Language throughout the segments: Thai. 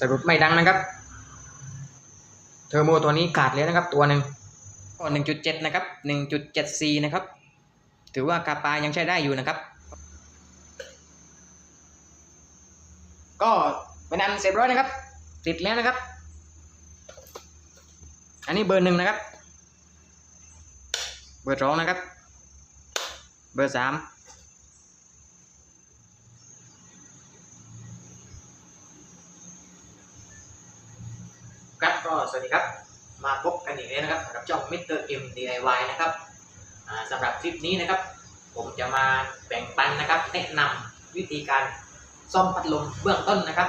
สรุปไม่ดังนะครับ เทอร์โมตัวนี้ขาดเลยนะครับ ตัวหนึ่งก็หนึ่งจุดเจ็ดนะครับหนึ่งจุดเจ็ดซีนะครับ ถือว่ากาปายังใช้ได้อยู่นะครับ ก็เป็นอันเสร็จร้อยนะครับ ติดแล้วนะครับ อันนี้เบอร์หนึ่งนะครับ เบอร์สองนะครับ เบอร์สามครับก็ส วัสดีครับ มาพบกันอีกแล้วนะครับกับช่อง Mr. M DIY นะครับอ่าสำหรับคลิปนี้นะครับ ผมจะมาแบ่งปันนะครับแนะนำวิธีการซ่อมพัดลมเบื้องต้นนะครับ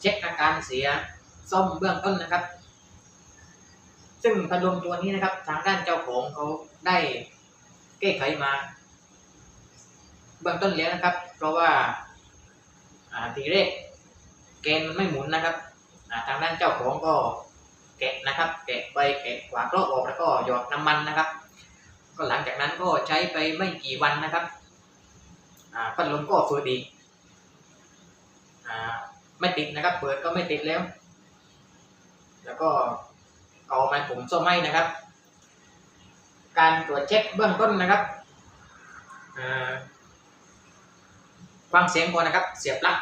เช็คอาการเสียซ่อมเบื้องต้นนะครับ ซึ่งพัดลมตัวนี้นะครับ ทางด้านเจ้าของเขาได้แก้ไขมา เบื้องต้นแล้วนะครับ เพราะว่าอ่าทีแรกเกณฑ์มันไม่หมุนนะครับ อ่าทางด้านเจ้าของก็แกะนะครับ แกะไปแกะขวาโครออกแล้วก็หยอดน้ำมันนะครับ ก็หลังจากนั้นก็ใช้ไปไม่กี่วันนะครับพัดลมก็เฟืดอีกไม่ติดนะครับ เปิดก็ไม่ติดแล้ว แล้วก็เอาไม้ผมส้มให้นะครับ การตรวจเช็คเบื้องต้นนะครับอ่าฟังเสียงก่อนนะครับ เสียบลัก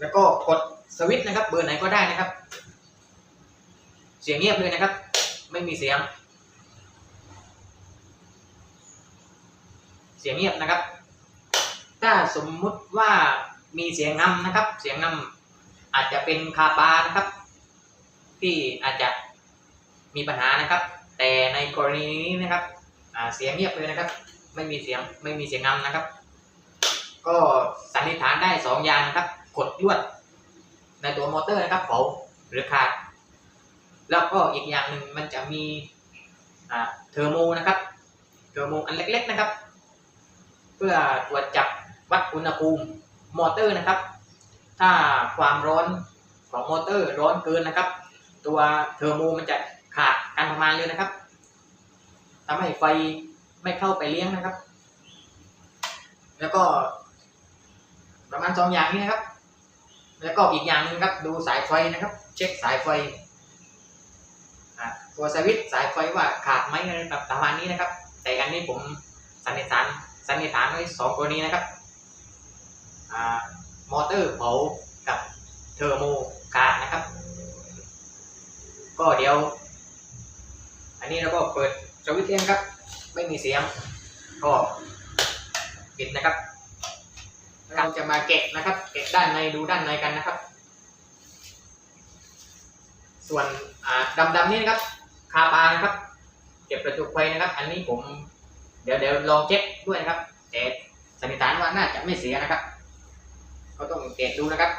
แล้วก็กดสวิตช์นะครับ เบอร์ไหนก็ได้นะครับ เสียงเงียบเลยนะครับ ไม่มีเสียง เสียงเงียบนะครับ ถ้าสมมุติว่ามีเสียงงำนะครับ เสียงงำอาจจะเป็นคาปานะครับ ที่อาจจะมีปัญหานะครับ แต่ในกรณีนี้นะครับเสียงเงียบเลยนะครับ ไม่มีเสียงไม่มีเสียงงำนะครับ ก็สันนิษฐานได้สองอย่างนะครับ กดลวด ในตัวมอเตอร์นะครับเผาหรือขาด แล้วก็อีกอย่างหนึ่งมันจะมีเทอร์โมนะครับเทอร์โมอันเล็กๆนะครับ เพื่อตรวจจับวัดอุณหภูมิมอเตอร์นะครับ ถ้าความร้อนของมอเตอร์ร้อนเกินนะครับ ตัวเทอร์โมมันจะขาดการทำงานเลยนะครับทำให้ไฟไม่เข้าไปเลี้ยงนะครับ แล้วก็ประมาณสองอย่างนี้นะครับ แล้วก็อีกอย่างหนึงครับดูสายไฟนะครับ เช็คสายไฟตัวสวิตช์สายไฟว่าขาดไหมอะไรแบบประมาณนี้นะครับ แต่อันนี้ผมสันนิษฐานสันนิษฐานไว้สองกรณีนะครับอมอเตอร์เผากับเทอร์โมขาดนะครับ ก็เดี๋ยว อันนี้เราก็เปิดสวิตช์เองครับ ไม่มีเสียง ก็ปิดนะครับ เราจะมาแกะนะครับแกะด้านในดูด้านในกันนะครับ ส่วนอ่าดำๆนี่นะครับคาปานะครับ เก็บกระจุไฟนะครับ อันนี้ผม เดี๋ยวเดี๋ยวลองเช็คด้วยนะครับแต่สันนิษฐานว่าน่าจะไม่เสียนะครับ ก็ต้องแกะดูนะครับ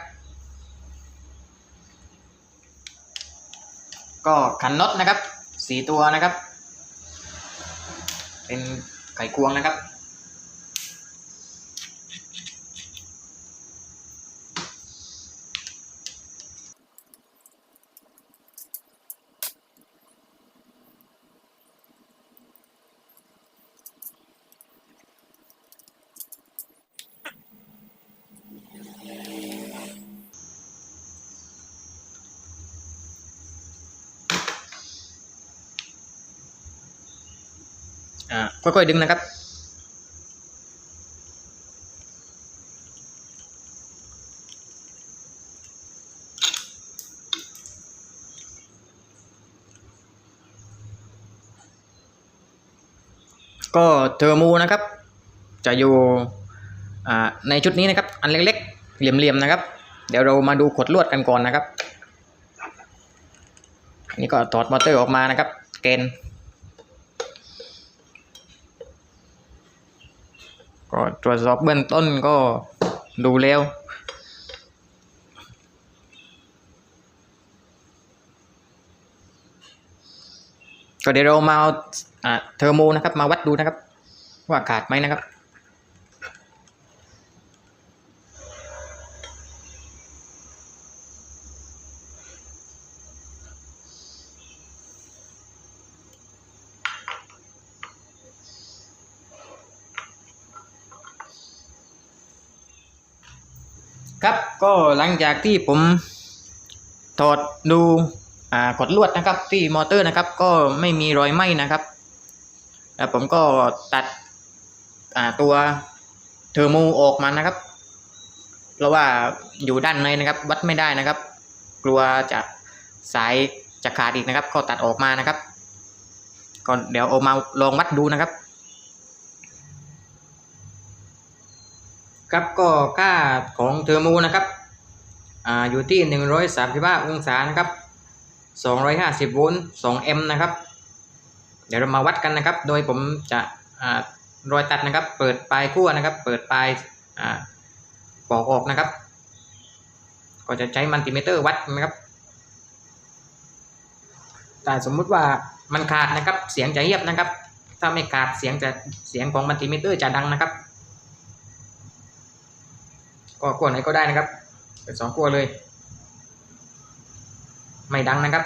ก็ขันน็อตนะครับสี่ตัวนะครับ เป็นไขควงนะครับ อ่า ค่อยๆดึงนะครับ ก็เทอร์โมูนะครับ จะอยู่ในชุดนี้นะครับ อันเล็กๆ เหลี่ยมๆนะครับ เดี๋ยวเรามาดูขดลวดกันก่อนนะครับนี่ก็ถอดมอเตอร์ออกมานะครับ เกณฑ์ ก็ตรวจสอบเบื้องต้นก็ดูแล้ว ก็เดี๋ยวเรามาเอาอ่าเทอร์โมนะครับ มาวัดดูนะครับ ว่าขาดไหมนะครับ ก็หลังจากที่ผมถอดดูอ่ากดลวดนะครับ ที่มอเตอร์นะครับ ก็ไม่มีรอยไหม้นะครับ แล้วผมก็ตัดอ่าตัวเทอร์โมออกมานะครับ เพราะว่าอยู่ด้านในนะครับ วัดไม่ได้นะครับ กลัวจะสายจะขาดอีกนะครับ ก็ตัดออกมานะครับก็เดี๋ยวเอามาลองวัดดูนะครับ ครับก็ค่าของเทอร์โมนะครับอ่าอยู่ที่ 135 องศานะครับ250 โวลต์2แอมป์นะครับ เดี๋ยวเรามาวัดกันนะครับ โดยผมจะอ่ารอยตัดนะครับ เปิดปลายขั้วนะครับ เปิดปลายอ่าปอกออกนะครับ ก็จะใช้มัลติเมเตอร์วัดนะครับ แต่สมมุติว่ามันขาดนะครับ เสียงจะเงียบนะครับ ถ้าไม่ขาดเสียงจะเสียงของมัลติเมเตอร์จะดังนะครับ ก็ขั้วไหนก็ได้นะครับเปิดสองขั้วเลย ไม่ดังนะครับ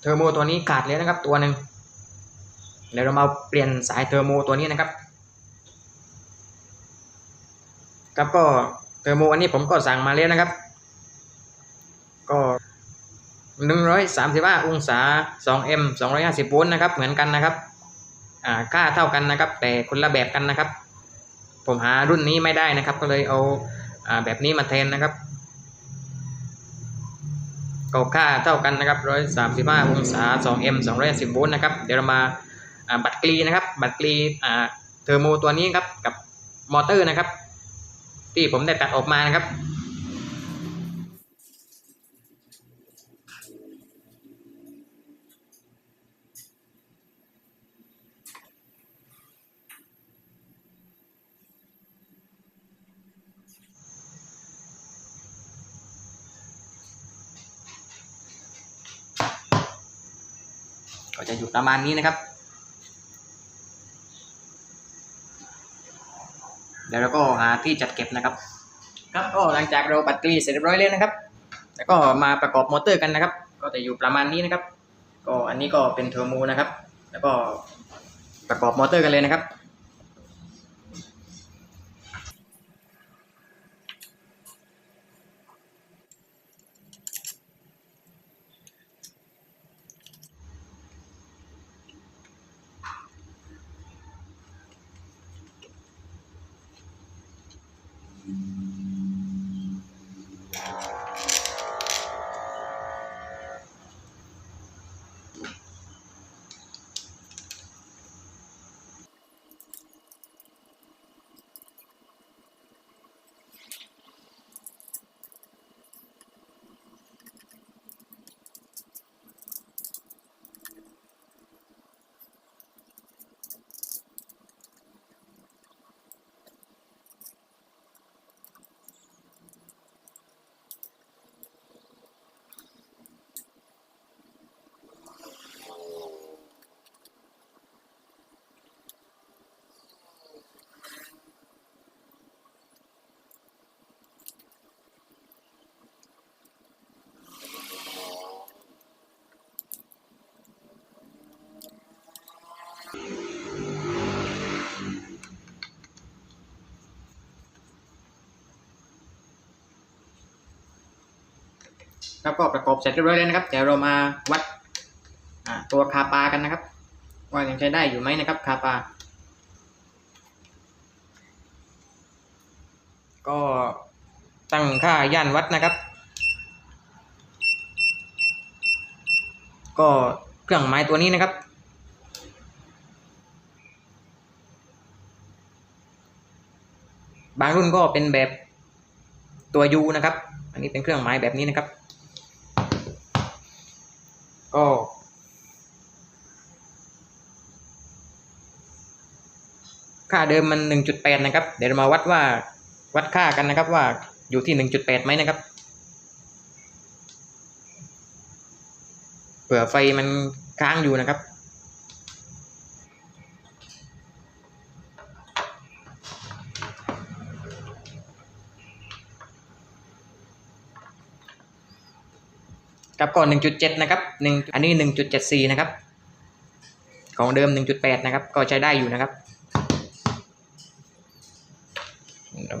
เทอร์โมตัวนี้ขาดแล้วนะครับตัวหนึ่งเดี๋ยวเรามาเปลี่ยนสายเทอร์โมตัวนี้นะครับครับก็เทอร์โมอันนี้ผมก็สั่งมาแล้วนะครับ ก็หนึ่งร้อยสามสิบห้าองศาสองเอ็มสองร้อยห้าสิบโวลต์นะครับ เหมือนกันนะครับ อ่า ค่าเท่ากันนะครับ แต่คนละแบบกันนะครับ ผมหารุ่นนี้ไม่ได้นะครับ ก็เลยเอาแบบนี้มาแทนนะครับก็ค่าเท่ากันนะครับ135องศา 2m 210โวลต์นะครับ เดี๋ยวเรามาบัตรกรีนะครับ บัตรกรีเทอร์โมตัวนี้ครับกับมอเตอร์นะครับ ที่ผมได้ตัดออกมานะครับ ประมาณนี้นะครับ แล้วเราก็หาที่จัดเก็บนะครับ ครับก็หลังจากเราปัดกรีเสร็จเรียบร้อยแล้วนะครับ แล้วก็มาประกอบมอเตอร์กันนะครับ ก็จะอยู่ประมาณนี้นะครับ ก็อันนี้ก็เป็นเทอร์โมนะครับ แล้วก็ประกอบมอเตอร์กันเลยนะครับ ครับก็ประกอบเสร็จเรียบร้อยแล้วนะครับเดี๋ยวเรามาวัดตัวคาปากันนะครับ ว่ายังใช้ได้อยู่ไหมนะครับคาปา ก็ตั้งค่าย่านวัดนะครับ ก็เครื่องหมายตัวนี้นะครับ บางรุ่นก็เป็นแบบตัวยูนะครับ อันนี้เป็นเครื่องหมายแบบนี้นะครับ ก็ ค่าเดิมมันหนึ่งจุดแปดนะครับ เดี๋ยวมาวัดว่าวัดค่ากันนะครับว่าอยู่ที่หนึ่งจุดแปดไหมนะครับเผื่อไฟมันค้างอยู่นะครับ ครับก่อน 1.7 นะครับ1อันนี้ 1.74 นะครับ ของเดิม 1.8 นะครับ ก็ใช้ได้อยู่นะครับ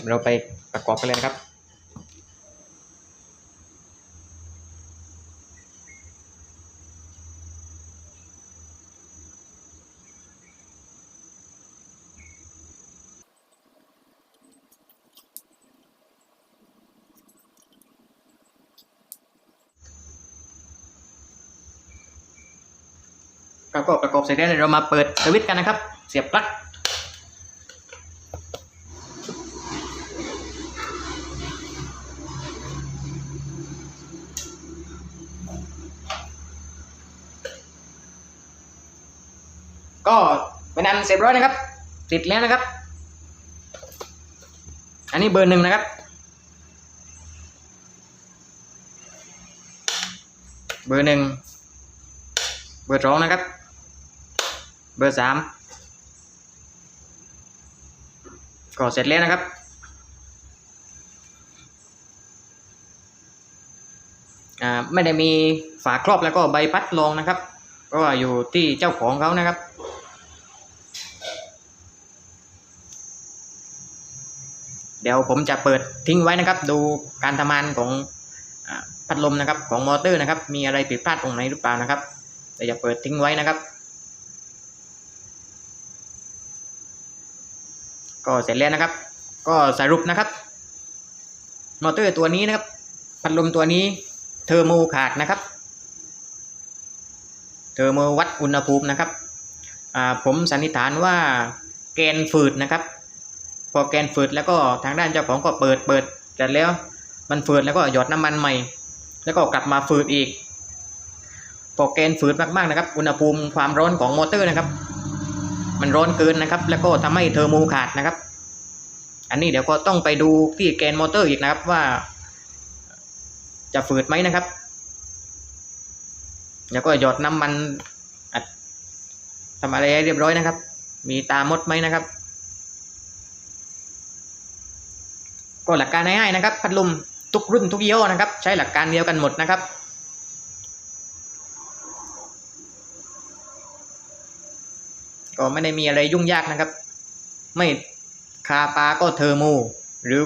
เราไปประกอบกันเลยนะครับ ประกอบประกอบเสร็จแล้วเรามาเปิดสวิตช์กันนะครับ เสียบปลั๊กก็เป็นอันเสร็จร้อยนะครับ ติดแล้วนะครับ อันนี้เบอร์หนึ่งนะครับ เบอร์หนึ่งเบอร์สองนะครับ เบอร์สามก็เสร็จแล้วนะครับอ่าไม่ได้มีฝาครอบแล้วก็ใบพัดรองนะครับ ก็อยู่ที่เจ้าของเขานะครับ เดี๋ยวผมจะเปิดทิ้งไว้นะครับ ดูการทำงานของอพัดลมนะครับของมอเตอร์นะครับ มีอะไรผิดพลาดตรงไหนหรือเปล่านะครับเดี๋ยวจะเปิดทิ้งไว้นะครับ ก็เสร็จแล้วนะครับ ก็สรุปนะครับมอเตอร์ตัวนี้นะครับ พัดลมตัวนี้เทอร์โมขาดนะครับ เทอร์โมวัดอุณหภูมินะครับผมสันนิษฐานว่าแกนฝืดนะครับ พอแกนฝืดแล้วก็ทางด้านเจ้าของก็เปิดเปิดเสร็จแล้วมันฝืดแล้วก็หยดน้ำมันใหม่ แล้วก็กลับมาฝืดอีกพอแกนฝืดมากๆนะครับ อุณหภูมิความร้อนของมอเตอร์นะครับ มันร้อนเกินนะครับ แล้วก็ทำให้เทอร์โมขาดนะครับ อันนี้เดี๋ยวก็ต้องไปดูที่แกนมอเตอร์อีกนะครับว่า จะฝืดไหมนะครับ แล้วก็หยดน้ำมันอัดทำอะไรให้เรียบร้อยนะครับ มีตามดไหมนะครับ ก็หลักการง่ายๆนะครับ พัดลมทุกรุ่นทุกยี่ห้อนะครับ ใช้หลักการเดียวกันหมดนะครับ ก็ไม่ได้มีอะไรยุ่งยากนะครับ ไม่คาปาก็เทอร์โมหรือ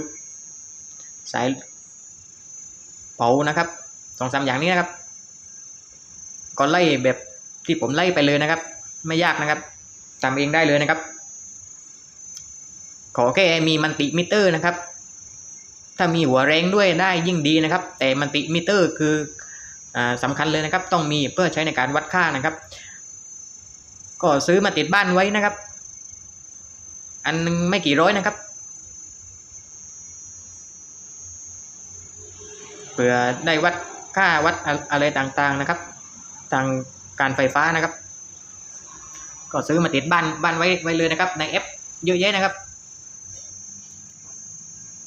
สายเผานะครับสองสามอย่างนี้นะครับ ก็ไล่แบบที่ผมไล่ไปเลยนะครับ ไม่ยากนะครับทำเองได้เลยนะครับ ขอแค่มีมันติมิเตอร์นะครับ ถ้ามีหัวแรงด้วยได้ยิ่งดีนะครับ แต่มันติมิเตอร์คืออสำคัญเลยนะครับ ต้องมีเพื่อใช้ในการวัดค่านะครับ ก็ซื้อมาติดบ้านไว้นะครับ อันนึงไม่กี่ร้อยนะครับเพื่อได้วัดค่าวัดอะอะไรต่างๆนะครับ ทางการไฟฟ้านะครับ ก็ซื้อมาติดบ้านบ้านไว้ไว้เลยนะครับ ในแอปเยอะแยะนะครับ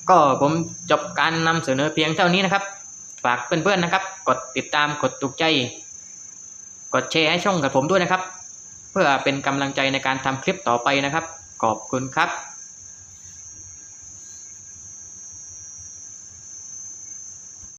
ก็ผมจบการนำเสนอเพียงเท่านี้นะครับ ฝากเพื่อนๆนะครับ กดติดตามกดถูกใจ กดแชร์ให้ช่องกับผมด้วยนะครับ เพื่อเป็นกำลังใจในการทำคลิปต่อไปนะครับ ขอบคุณครับ